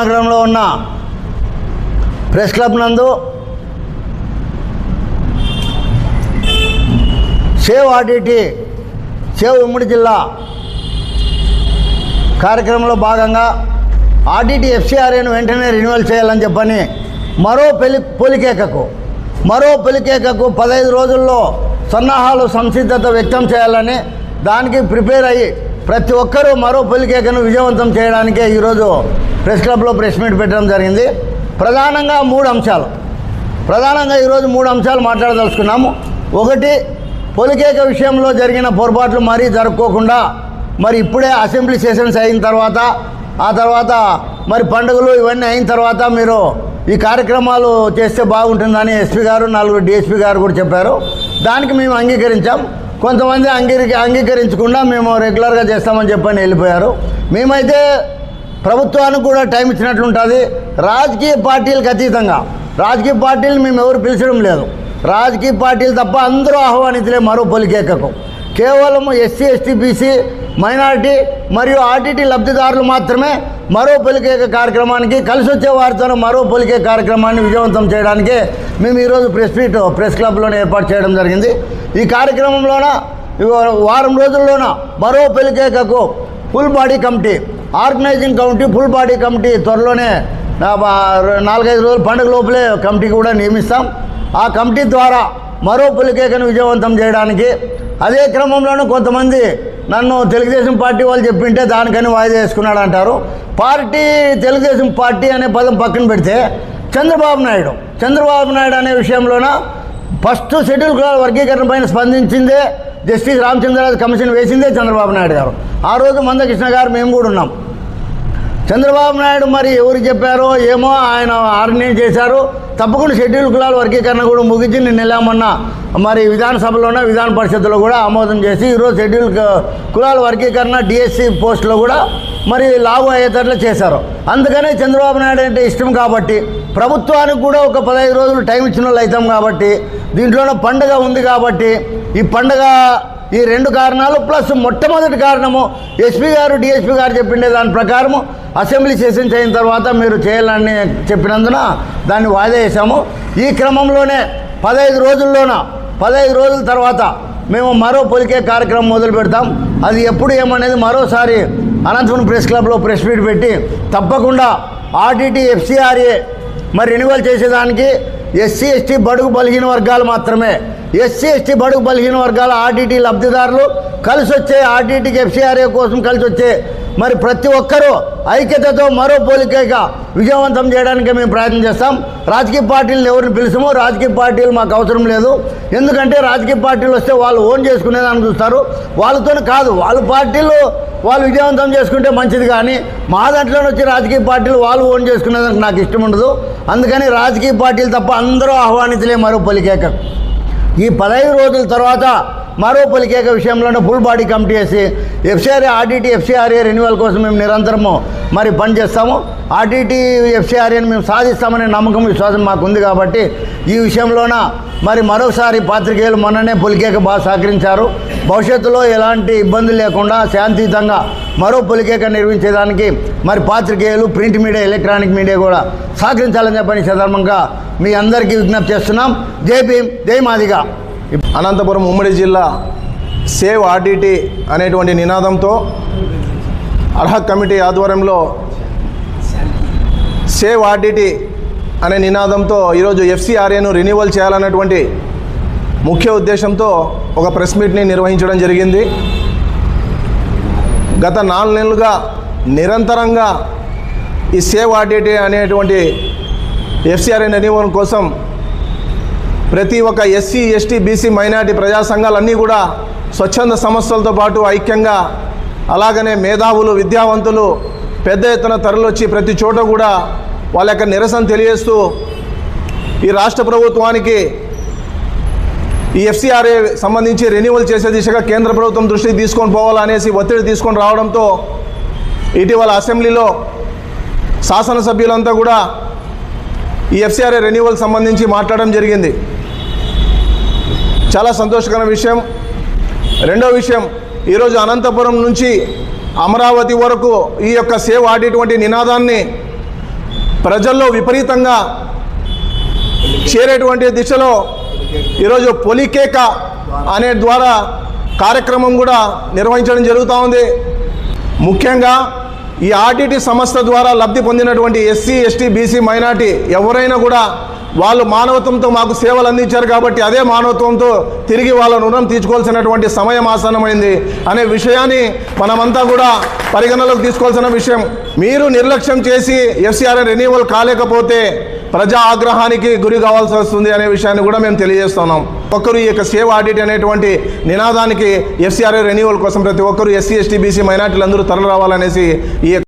నగరంలో ఉన్న press club నందు సేవ్ ఆర్డిటి సేవ్ ఉమ్మడి జిల్లా కార్యక్రమంలో భాగంగా ఆర్డిటి ఎఫ్సిఆర్ఏను వెంటనే రెన్యువల్ చేయాలని చెప్పని మరో పెలి పొలికేకకు మరో పొలికేకకు పదహైదు రోజుల్లో సన్నాహాలు సంసిద్ధత వ్యక్తం చేయాలని దానికి ప్రిపేర్ అయ్యి ప్రతి ఒక్కరూ మరో పొలికేకను విజయవంతం చేయడానికే ఈరోజు ప్రెస్ క్లబ్లో ప్రెస్ మీట్ పెట్టడం జరిగింది. ప్రధానంగా మూడు అంశాలు. ప్రధానంగా ఈరోజు మూడు అంశాలు మాట్లాడదలుచుకున్నాము. ఒకటి పొలికేక విషయంలో జరిగిన పొరపాట్లు మరీ జరుపుకోకుండా మరి ఇప్పుడే అసెంబ్లీ సెషన్స్ అయిన తర్వాత ఆ తర్వాత మరి పండుగలు ఇవన్నీ అయిన తర్వాత మీరు ఈ కార్యక్రమాలు చేస్తే బాగుంటుందని ఎస్పీ గారు నలుగురు డిఎస్పీ గారు కూడా చెప్పారు. దానికి మేము అంగీకరించాం. కొంతమంది అంగీ అంగీకరించకుండా మేము రెగ్యులర్గా చేస్తామని చెప్పని వెళ్ళిపోయారు. మేమైతే ప్రభుత్వానికి కూడా టైం ఇచ్చినట్లు ఉంటుంది రాజకీయ పార్టీలకు అతీతంగా. రాజకీయ పార్టీలు మేము ఎవరు పిలిచడం లేదు. రాజకీయ పార్టీలు తప్ప అందరూ ఆహ్వానితులే మరో పొలికేకకు. కేవలం ఎస్సీ ఎస్టీ బీసీ మైనారిటీ మరియు ఆర్టీటీ లబ్ధిదారులు మాత్రమే మరో పొలికే కార్యక్రమానికి కలిసి వచ్చే వారితో మరో పొలికే కార్యక్రమాన్ని విజయవంతం చేయడానికి మేము ఈరోజు ప్రెస్ మీట్ ప్రెస్ క్లబ్లోనే ఏర్పాటు చేయడం జరిగింది. ఈ కార్యక్రమంలోన వారం రోజుల్లోన మరో పెలికేకకు full body committee organising committee full body committee త్వరలోనే నాలుగైదు రోజులు పండుగ లోపలే కమిటీ కూడా నియమిస్తాం. ఆ కమిటీ ద్వారా మరో పులికేకను విజయవంతం చేయడానికి అదే క్రమంలోనూ కొంతమంది నన్ను తెలుగుదేశం పార్టీ వాళ్ళు చెప్పింటే దానికని వాయిదా వేసుకున్నాడు అంటారు పార్టీ తెలుగుదేశం పార్టీ అనే పదం పక్కన పెడితే చంద్రబాబు నాయుడు చంద్రబాబు నాయుడు అనే విషయంలోన ఫస్ట్ షెడ్యూల్ కులాల వర్గీకరణ పైన స్పందించిందే జస్టిస్ రామచంద్రరాజు కమిషన్ వేసిందే చంద్రబాబు నాయుడు గారు. ఆ రోజు మందకృష్ణ గారు మేము కూడా ఉన్నాం. చంద్రబాబు నాయుడు మరి ఎవరు చెప్పారో ఏమో ఆయన ఆర్గనైజ్ చేశారు. తప్పకుండా షెడ్యూల్ కులాల వర్గీకరణ కూడా ముగించి నిన్న వెళ్ళామన్న మరి విధానసభలోనే విధాన పరిషత్తులో కూడా ఆమోదం చేసి ఈరోజు షెడ్యూల్ కులాల వర్గీకరణ డిఎస్సి పోస్టులో కూడా మరి లాగు అయ్యేటట్లు చేశారు. అందుకనే చంద్రబాబు నాయుడు అంటే ఇష్టం కాబట్టి ప్రభుత్వానికి కూడా ఒక పదహైదు రోజులు టైం ఇచ్చిన వాళ్ళు అవుతాం కాబట్టి దీంట్లోనే పండగ ఉంది కాబట్టి ఈ పండగ ఈ రెండు కారణాలు ప్లస్ మొట్టమొదటి కారణము ఎస్పీ గారు డిఎస్పీ గారు చెప్పిండే దాని ప్రకారము అసెంబ్లీ సెషన్ అయిన తర్వాత మీరు చేయాలని చెప్పినందున దాన్ని వాయిదా వేసాము ఈ క్రమంలోనే పదహైదు రోజుల్లోన పదహైదు రోజుల తర్వాత మేము మరో పొలికే కార్యక్రమం మొదలు పెడతాం. అది ఎప్పుడు ఏమనేది మరోసారి అనంతపురం ప్రెస్ క్లబ్లో ప్రెస్ మీట్ పెట్టి తప్పకుండా ఆర్టీటీ ఎఫ్సిఆర్ఏ మరి రెన్యువల్ చేసేదానికి ఎస్సీ ఎస్టీ బడుగు బలహీన వర్గాలు మాత్రమే. ఎస్సీ ఎస్టీ బడుగు బలహీన వర్గాల ఆర్టీటీ లబ్ధిదారులు కలిసి వచ్చే ఆర్టీటీకి ఎఫ్సీఆర్ఏ కోసం కలిసి వచ్చే మరి ప్రతి ఒక్కరూ ఐక్యతతో మరో పోలికగా విజయవంతం చేయడానికి మేము ప్రయత్నం చేస్తాం. రాజకీయ పార్టీలను ఎవరిని పిలుస్తామో రాజకీయ పార్టీలు మాకు అవసరం లేదు. ఎందుకంటే రాజకీయ పార్టీలు వస్తే వాళ్ళు ఓన్ చేసుకునేదాన్ని చూస్తారు. వాళ్ళతో కాదు వాళ్ళ పార్టీలు వాళ్ళు విజయవంతం చేసుకుంటే మంచిది కానీ మా దాంట్లో వచ్చి రాజకీయ పార్టీలు వాళ్ళు ఓన్ చేసుకునేదానికి నాకు ఇష్టం ఉండదు. అందుకని రాజకీయ పార్టీలు తప్ప అందరూ ఆహ్వానితులే మరో పలికేక ఈ పదహైదు రోజుల తర్వాత మరో పలికేక విషయంలోనే ఫుల్ బాడీ కమిటీ వేసి ఎఫ్సిఆర్ఏ ఆర్డీటీ ఎఫ్సిఆర్ఏ రెన్యువల్ కోసం మేము నిరంతరము మరి పనిచేస్తాము ఆర్డీటీ ఎఫ్సిఆర్ఏని మేము సాధిస్తామనే నమ్మకం విశ్వాసం మాకు ఉంది కాబట్టి ఈ విషయంలోన మరి మరోసారి పాత్రికేయులు మొన్ననే పొలికేక బాగా సహకరించారు. భవిష్యత్తులో ఎలాంటి ఇబ్బందులు లేకుండా శాంతియుతంగా మరో పులికేక నిర్వహించేదానికి మరి పాత్రికేయులు ప్రింట్ మీడియా ఎలక్ట్రానిక్ మీడియా కూడా సహకరించాలని చెప్పని సందర్భంగా మీ అందరికీ విజ్ఞప్తి చేస్తున్నాం. జై భీమ్ జై మాదిగా. అనంతపురం ఉమ్మడి జిల్లా సేవ్ ఆర్డిటీ అనేటువంటి నినాదంతో అర్హక్ కమిటీ ఆధ్వర్యంలో సేవ్ ఆర్డిటీ అనే నినాదంతో ఈరోజు ఎఫ్సిఆర్ఏను రెన్యువల్ చేయాలన్నటువంటి ముఖ్య ఉద్దేశంతో ఒక ప్రెస్ మీట్ని నిర్వహించడం జరిగింది. గత నాలుగు నెలలుగా నిరంతరంగా ఈ సేవ్ ఆర్డిటీ అనేటువంటి ఎఫ్సిఆర్ఏ రెన్యువల్ కోసం ప్రతి ఒక్క ఎస్సీ ఎస్టీ బీసీ మైనార్టీ ప్రజా సంఘాలన్నీ కూడా స్వచ్ఛంద సంస్థలతో పాటు ఐక్యంగా అలాగనే మేధావులు విద్యావంతులు పెద్ద ఎత్తున తరలొచ్చి ప్రతి చోట కూడా వాళ్ళ యొక్క నిరసన తెలియజేస్తూ ఈ రాష్ట్ర ప్రభుత్వానికి ఈ ఎఫ్సిఆర్ఏ సంబంధించి రెన్యువల్ చేసే దిశగా కేంద్ర ప్రభుత్వం దృష్టికి తీసుకొని పోవాలనేసి ఒత్తిడి తీసుకొని రావడంతో ఇటీవల అసెంబ్లీలో శాసనసభ్యులంతా కూడా ఈ ఎఫ్సిఆర్ఏ రెన్యువల్ సంబంధించి మాట్లాడడం జరిగింది. చాలా సంతోషకర విషయం. రెండో విషయం ఈరోజు అనంతపురం నుంచి అమరావతి వరకు ఈ యొక్క సేవ్ ఆడేటువంటి నినాదాన్ని ప్రజల్లో విపరీతంగా చేరేటువంటి దిశలో ఈరోజు పొలికేక అనే ద్వారా కార్యక్రమం కూడా నిర్వహించడం జరుగుతూ ఉంది. ముఖ్యంగా ఈ ఆర్టీటీ సంస్థ ద్వారా లబ్ధి పొందినటువంటి ఎస్సీ ఎస్టీ బీసీ మైనార్టీ ఎవరైనా కూడా వాళ్ళు మానవత్వంతో మాకు సేవలు అందించారు కాబట్టి అదే మానవత్వంతో తిరిగి వాళ్ళ రుణం తీర్చుకోవాల్సినటువంటి సమయం ఆసన్నమైంది అనే విషయాన్ని మనమంతా కూడా పరిగణలోకి తీసుకోవాల్సిన విషయం. మీరు నిర్లక్ష్యం చేసి ఎఫ్సిఆర్ రెన్యువల్ కాలేకపోతే ప్రజా ఆగ్రహానికి గురి కావాల్సి వస్తుంది అనే విషయాన్ని కూడా మేము తెలియజేస్తున్నాం. ఒక్కరు ఈ యొక్క సేవ్ ఆడిట్ అనేటువంటి నినాదానికి ఎఫ్సిఆర్ఏ రెన్యువల్ కోసం ప్రతి ఒక్కరు ఎస్సీ ఎస్టీ బీసీ మైనార్టీలు అందరూ తరలి రావాలనేసి ఈ